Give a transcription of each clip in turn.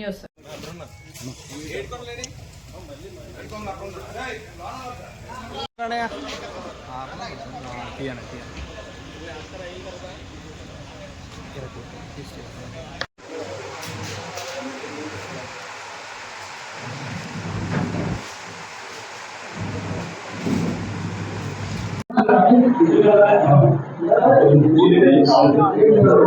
Eight news. వ్యక్తి మరో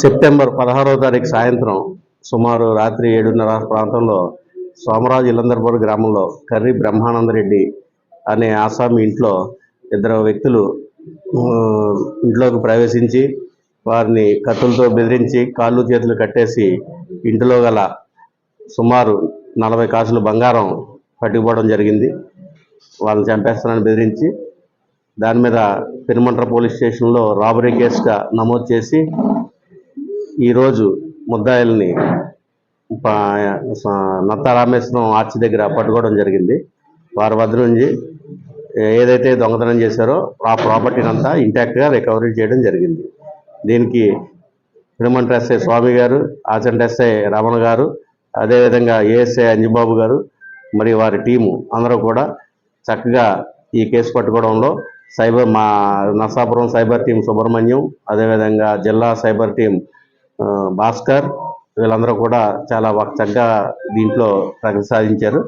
September పదహారవ తారీఖు సాయంత్రం సుమారు రాత్రి ఏడున్నర ప్రాంతంలో సోమరాజు ఇల్లందరపూర్ గ్రామంలో కర్రి బ్రహ్మానందరెడ్డి అనే ఆసామి ఇంట్లో ఇద్దరు వ్యక్తులు ఇంట్లోకి ప్రవేశించి వారిని కత్తులతో బెదిరించి కాళ్ళు చేతులు కట్టేసి ఇంటిలో గల సుమారు నలభై కాసులు బంగారం పట్టుకుపోవడం జరిగింది. వాళ్ళని చంపేస్తానని బెదిరించి దాని మీద పెనుమంట్ర పోలీస్ స్టేషన్లో రాబరీ కేసుగా నమోదు చేసి ఈరోజు ముద్దాయిల్ని నత్త రామేశ్వరం ఆర్చి దగ్గర పట్టుకోవడం జరిగింది. వారి వద్ద నుంచి ఏదైతే దొంగతనం చేశారో ఆ ప్రాపర్టీని అంతా ఇంటాక్ట్గా రికవరీ చేయడం జరిగింది. దీనికి పెనుమంట్ర ఎస్ఐ స్వామి గారు ఆచంట ఎస్ఐ రమణ గారు అదేవిధంగా ఏఎస్ఐ అంజబాబు గారు మరియు వారి టీము అందరూ కూడా చక్కగా ఈ కేసు పట్టుకోవడంలో సైబర్ మా నర్సాపురం సైబర్ టీం సుబ్రహ్మణ్యం అదేవిధంగా జిల్లా సైబర్ టీం భాస్కర్ వీళ్ళందరూ కూడా చాలా ఒక చక్కగా దీంట్లో ప్రగతి సాధించారు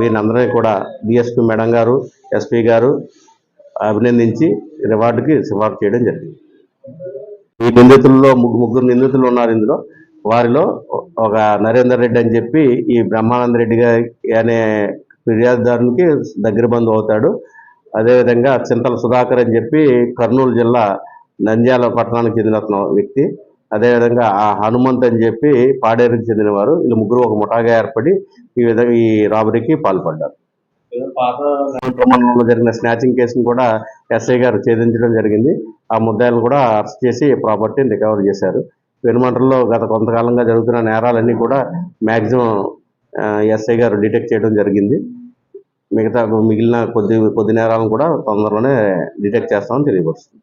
వీళ్ళందరినీ కూడా డిఎస్పి మేడం గారు ఎస్పీ గారు అభినందించి రివార్డుకి సిఫార్సు చేయడం జరిగింది. ఈ నిందితుల్లో ముగ్గురు ముగ్గురు నిందితులు ఉన్నారు ఇందులో. వారిలో ఒక నరేందర్ రెడ్డి అని చెప్పి ఈ బ్రహ్మానంద రెడ్డి గారి అనే ఫిర్యాదుదారునికి దగ్గర బంధువు అవుతాడు. అదేవిధంగా చింతల సుధాకర్ అని చెప్పి కర్నూలు జిల్లా నంద్యాల పట్టణానికి చెందిన వ్యక్తి. అదేవిధంగా ఆ హనుమంత్ అని చెప్పి పాడేరుకి చెందినవారు. వీళ్ళు ముగ్గురు ఒక ముఠాగా ఏర్పడి ఈ విధంగా ఈ రాబరీకి పాల్పడ్డారు. మండలంలో జరిగిన స్నాచింగ్ కేసును కూడా ఎస్ఐ గారు ఛేదించడం జరిగింది. ఆ ముద్దాయిలను కూడా అరెస్ట్ చేసి ప్రాపర్టీని రికవర్ చేశారు. పెనుమంటల్లో గత కొంతకాలంగా జరుగుతున్న నేరాలన్నీ కూడా మ్యాక్సిమం ఎస్ఐ గారు డిటెక్ట్ చేయడం జరిగింది. మిగతా మిగిలిన కొద్ది కొద్ది నేరాలను కూడా తొందరలోనే డిటెక్ట్ చేస్తామని తెలియపరుస్తుంది.